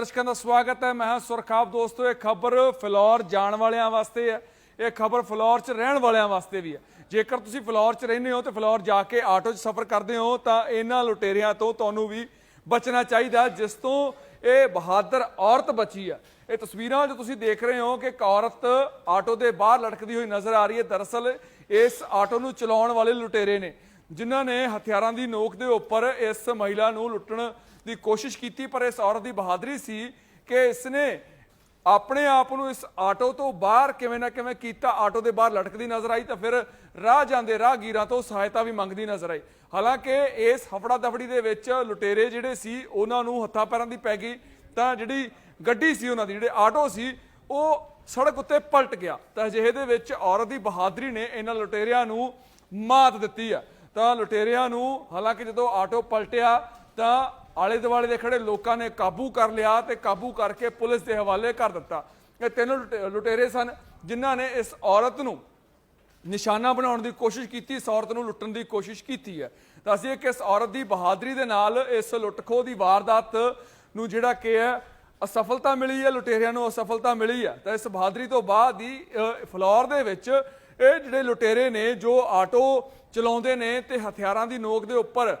ਦਰਸ਼ਕਾਂ ਦਾ ਸਵਾਗਤ ਹੈ। ਮੈਂ ਹਾਂ ਸੁਰਖਾਬ ਦੋਸਤੋ, ਇਹ ਖਬਰ ਫਲੋਰ ਜਾਣ ਵਾਲਿਆਂ ਵਾਸਤੇ ਹੈ। ਇਹ ਖਬਰ ਫਲੋਰ 'ਚ ਰਹਿਣ ਵਾਲਿਆਂ ਵਾਸਤੇ ਵੀ ਹੈ। ਜੇਕਰ ਤੁਸੀਂ ਫਲੋਰ 'ਚ ਰਹਿੰਦੇ ਹੋ ਤੇ ਫਲੋਰ ਜਾ ਕੇ ਆਟੋ 'ਚ ਸਫ਼ਰ ਕਰਦੇ ਹੋ, ਤਾਂ ਇਹਨਾਂ ਲੁਟੇਰਿਆਂ ਤੋਂ ਤੁਹਾਨੂੰ ਵੀ ਬਚਣਾ ਚਾਹੀਦਾ, ਜਿਸ ਤੋਂ ਇਹ ਬਹਾਦਰ ਔਰਤ ਬਚੀ ਹੈ। ਇਹ ਤਸਵੀਰਾਂ ਜੋ ਤੁਸੀਂ ਦੇਖ ਰਹੇ ਹੋ ਕਿ ਇੱਕ ਔਰਤ ਆਟੋ ਦੇ ਬਾਹਰ ਲਟਕਦੀ ਹੋਈ ਨਜ਼ਰ ਆ ਰਹੀ ਹੈ। ਦਰਅਸਲ ਇਸ ਆਟੋ ਨੂੰ ਚਲਾਉਣ ਵਾਲੇ ਲੁਟੇਰੇ ਨੇ, ਜਿਨ੍ਹਾਂ ਨੇ ਹਥਿਆਰਾਂ ਦੀ ਨੋਕ ਦੇ ਉੱਪਰ ਇਸ ਮਹਿਲਾ ਨੂੰ ਲੁੱਟਣ ਦੀ ਕੋਸ਼ਿਸ਼ ਕੀਤੀ, ਪਰ ਇਸ ਔਰਤ ਦੀ ਬਹਾਦਰੀ ਸੀ ਕਿ ਇਸਨੇ ਆਪਣੇ ਆਪ ਨੂੰ ਇਸ ਆਟੋ ਤੋਂ ਬਾਹਰ ਕਿਵੇਂ ਨਾ ਕਿਵੇਂ ਕੀਤਾ। ਆਟੋ ਦੇ ਬਾਹਰ ਲਟਕਦੀ ਨਜ਼ਰ ਆਈ ਤਾਂ ਫਿਰ ਰਾਹ ਜਾਂਦੇ ਰਾਹਗੀਰਾਂ ਤੋਂ ਸਹਾਇਤਾ ਵੀ ਮੰਗਦੀ ਨਜ਼ਰ ਆਈ। ਹਾਲਾਂਕਿ ਇਸ ਹਫੜਾ ਦਫੜੀ ਦੇ ਵਿੱਚ ਲੁਟੇਰੇ ਜਿਹੜੇ ਸੀ, ਉਹਨਾਂ ਨੂੰ ਹੱਥਾਂ ਪੈਰਾਂ ਦੀ ਪੈ ਗਈ ਤਾਂ ਜਿਹੜੀ ਗੱਡੀ ਸੀ ਉਹਨਾਂ ਦੀ, ਜਿਹੜੇ ਆਟੋ ਸੀ, ਉਹ ਸੜਕ ਉੱਤੇ ਪਲਟ ਗਿਆ। ਤਾਂ ਅਜਿਹੇ ਦੇ ਵਿੱਚ ਔਰਤ ਦੀ ਬਹਾਦਰੀ ਨੇ ਇਹਨਾਂ ਲੁਟੇਰਿਆਂ ਨੂੰ ਮਾਤ ਦਿੱਤੀ ਆ। ਤਾਂ ਲੁਟੇਰਿਆਂ ਨੂੰ ਹਾਲਾਂਕਿ ਜਦੋਂ ਆਟੋ ਪਲਟਿਆ ਤਾਂ ਆਲੇ ਦੁਆਲੇ ਦੇ ਖੜੇ ਲੋਕਾਂ ਨੇ ਕਾਬੂ ਕਰ ਲਿਆ ਤੇ ਕਾਬੂ ਕਰਕੇ ਪੁਲਿਸ ਦੇ ਹਵਾਲੇ ਕਰ ਦਿੱਤਾ। ਇਹ ਤਿੰਨ ਲੁਟੇ- ਲੁਟੇਰੇ ਸਨ ਜਿਨ੍ਹਾਂ ਨੇ ਇਸ ਔਰਤ ਨੂੰ ਨਿਸ਼ਾਨਾ ਬਣਾਉਣ ਦੀ ਕੋਸ਼ਿਸ਼ ਕੀਤੀ ਇਸ ਔਰਤ ਨੂੰ ਲੁੱਟਣ ਦੀ ਕੋਸ਼ਿਸ਼ ਕੀਤੀ ਹੈ। ਤਾਂ ਕਿ ਇਸ ਔਰਤ ਦੀ ਬਹਾਦਰੀ ਦੇ ਨਾਲ ਇਸ ਲੁੱਟਖੋ ਦੀ ਵਾਰਦਾਤ ਨੂੰ ਜਿਹੜਾ ਕਿ ਹੈ ਅਸਫਲਤਾ ਮਿਲੀ ਹੈ ਲੁਟੇਰਿਆਂ ਨੂੰ ਅਸਫਲਤਾ ਮਿਲੀ ਹੈ। ਤਾਂ ਇਸ ਬਹਾਦਰੀ ਤੋਂ ਬਾਅਦ ਹੀ ਅ, ਫਲੋਰ ਦੇ ਵਿੱਚ ਇਹ ਜਿਹੜੇ ਲੁਟੇਰੇ ਨੇ, ਜੋ ਆਟੋ ਚਲਾਉਂਦੇ ਨੇ ਤੇ ਹਥਿਆਰਾਂ ਦੀ ਨੋਕ ਦੇ ਉੱਪਰ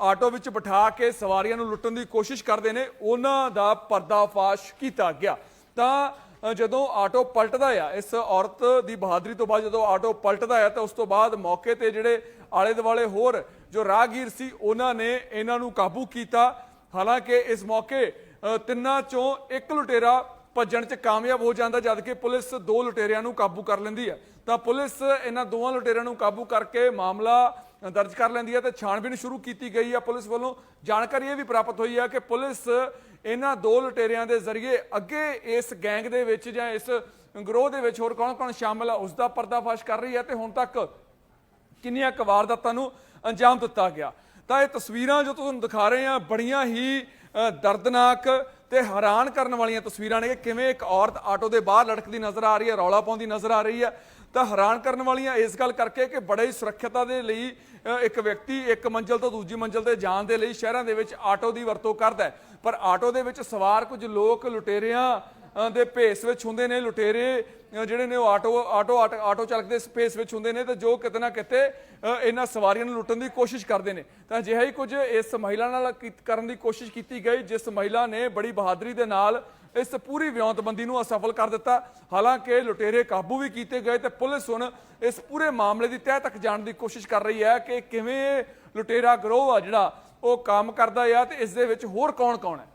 ਆਟੋ ਵਿੱਚ ਬਿਠਾ ਕੇ ਸਵਾਰੀਆਂ ਨੂੰ ਲੁੱਟਣ ਦੀ ਕੋਸ਼ਿਸ਼ ਕਰਦੇ ਨੇ, ਉਹਨਾਂ ਦਾ ਪਰਦਾਫਾਸ਼ ਕੀਤਾ ਗਿਆ। ਤਾਂ ਜਦੋਂ ਆਟੋ ਪਲਟਦਾ ਆ, ਇਸ ਔਰਤ ਦੀ ਬਹਾਦਰੀ ਤੋਂ ਬਾਅਦ ਜਦੋਂ ਆਟੋ ਪਲਟਦਾ ਆ, ਤਾਂ ਉਸ ਤੋਂ ਬਾਅਦ ਮੌਕੇ ਤੇ ਜਿਹੜੇ ਆਲੇ ਦੁਆਲੇ ਹੋਰ ਜੋ ਰਾਹਗੀਰ ਸੀ, ਉਹਨਾਂ ਨੇ ਇਹਨਾਂ ਨੂੰ ਕਾਬੂ ਕੀਤਾ। ਹਾਲਾਂਕਿ ਇਸ ਮੌਕੇ ਤਿੰਨਾਂ ਚੋਂ ਇੱਕ ਲੁਟੇਰਾ ਭੱਜਣ 'ਚ ਕਾਮਯਾਬ ਹੋ ਜਾਂਦਾ ਜਦਕਿ ਪੁਲਿਸ ਦੋ ਲੁਟੇਰਿਆਂ ਨੂੰ ਕਾਬੂ ਕਰ ਲੈਂਦੀ ਹੈ। ਤਾਂ ਪੁਲਿਸ ਇਹਨਾਂ ਦੋਵਾਂ ਲੁਟੇਰਿਆਂ ਨੂੰ ਕਾਬੂ ਕਰਕੇ ਮਾਮਲਾ ਦਰਜ ਕਰ ਲੈਂਦੀ ਹੈ ਤੇ ਛਾਣਬੀਨ ਸ਼ੁਰੂ ਕੀਤੀ ਗਈ ਹੈ ਪੁਲਿਸ ਵੱਲੋਂ। ਜਾਣਕਾਰੀ ਇਹ ਵੀ ਪ੍ਰਾਪਤ ਹੋਈ ਹੈ ਕਿ ਪੁਲਿਸ ਇਹਨਾਂ ਦੋ ਲੁਟੇਰਿਆਂ ਦੇ ਜ਼ਰੀਏ ਅੱਗੇ ਇਸ ਗੈਂਗ ਦੇ ਵਿੱਚ ਜਾਂ ਇਸ ਗਰੋਹ ਦੇ ਵਿੱਚ ਹੋਰ ਕੌਣ-ਕੌਣ ਸ਼ਾਮਲ ਹੈ ਉਸ ਦਾ ਪਰਦਾਫਾਸ਼ ਕਰ ਰਹੀ ਹੈ ਤੇ ਹੁਣ ਤੱਕ ਕਿੰਨੀਆਂ ਕੁ ਵਾਰਦਾਤਾਂ ਨੂੰ ਅੰਜਾਮ ਦਿੱਤਾ ਗਿਆ। ਤਾਂ ਇਹ ਤਸਵੀਰਾਂ ਜੋ ਤੁਹਾਨੂੰ ਦਿਖਾ ਰਹੇ ਹਾਂ, ਬੜੀਆਂ ਹੀ ਦਰਦਨਾਕ ਤੇ ਹੈਰਾਨ ਕਰਨ ਵਾਲੀਆਂ ਤਸਵੀਰਾਂ ਨੇ ਕਿ ਕਿਵੇਂ ਇੱਕ ਔਰਤ ਆਟੋ ਦੇ ਬਾਹਰ ਲੜਕਦੀ ਨਜ਼ਰ ਆ ਰਹੀ ਹੈ ਰੌਲਾ ਪਾਉਂਦੀ ਨਜ਼ਰ ਆ ਰਹੀ ਹੈ। ਤਾਂ ਹੈਰਾਨ ਕਰਨ ਵਾਲੀਆਂ ਇਸ ਗੱਲ ਕਰਕੇ ਕਿ ਬੜੇ ਹੀ ਸੁਰੱਖਿਅਤਾ ਦੇ ਲਈ ਅ, ਇੱਕ ਵਿਅਕਤੀ ਇੱਕ ਮੰਜ਼ਲ ਤੋਂ ਦੂਜੀ ਮੰਜ਼ਲ ਤੇ ਜਾਣ ਦੇ ਲਈ ਸ਼ਹਿਰਾਂ ਦੇ ਵਿੱਚ ਆਟੋ ਦੀ ਵਰਤੋਂ ਕਰਦਾ ਪਰ ਆਟੋ ਦੇ ਵਿੱਚ ਸਵਾਰ ਕੁਝ ਲੋਕ ਲੁਟੇਰਿਆਂ ਦੇ ਭੇਸ ਵਿੱਚ ਹੁੰਦੇ ਨੇ ਲੁਟੇਰੇ ਜਿਹੜੇ ਨੇ ਉਹ ਆਟੋ ਆਟੋ, ਆਟ- ਆਟੋ ਚਾਲਕ ਦੇ ਸਪੇਸ ਵਿੱਚ ਹੁੰਦੇ ਨੇ ਤੇ ਜੋ ਕਿਤੇ ਨਾ ਕਿਤੇ ਇਹਨਾਂ ਸਵਾਰੀਆਂ ਨੂੰ ਲੁੱਟਣ ਦੀ ਕੋਸ਼ਿਸ਼ ਕਰਦੇ ਨੇ। ਤਾਂ ਅਜਿਹਾ ਹੀ ਕੁਝ ਇਸ ਮਹਿਲਾ ਨਾਲ ਕੀ- ਕਰਨ ਦੀ ਕੋਸ਼ਿਸ਼ ਕੀਤੀ ਗਈ, ਜਿਸ ਮਹਿਲਾ ਨੇ ਬੜੀ ਬਹਾਦਰੀ ਦੇ ਨਾਲ ਇਸ ਪੂਰੀ ਵਿਉਂਤਬੰਦੀ ਨੂੰ ਅਸਫਲ ਕਰ ਦਿੱਤਾ। ਹਾਲਾਂਕਿ ਲੁਟੇਰੇ ਕਾਬੂ ਵੀ ਕੀਤੇ ਗਏ ਤੇ ਪੁਲਿਸ ਹੁਣ ਇਸ ਪੂਰੇ ਮਾਮਲੇ ਦੀ ਤਹਿ ਤੱਕ ਜਾਣ ਦੀ ਕੋਸ਼ਿਸ਼ ਕਰ ਰਹੀ ਹੈ ਕਿ ਕਿਵੇਂ ਲੁਟੇਰਾ ਗਰੋਹ ਆ ਜਿਹੜਾ, ਉਹ ਕੰਮ ਕਰਦਾ ਆ ਤੇ ਇਸ ਦੇ ਵਿੱਚ ਹੋਰ ਕੌਣ ਕੌਣ ਹੈ।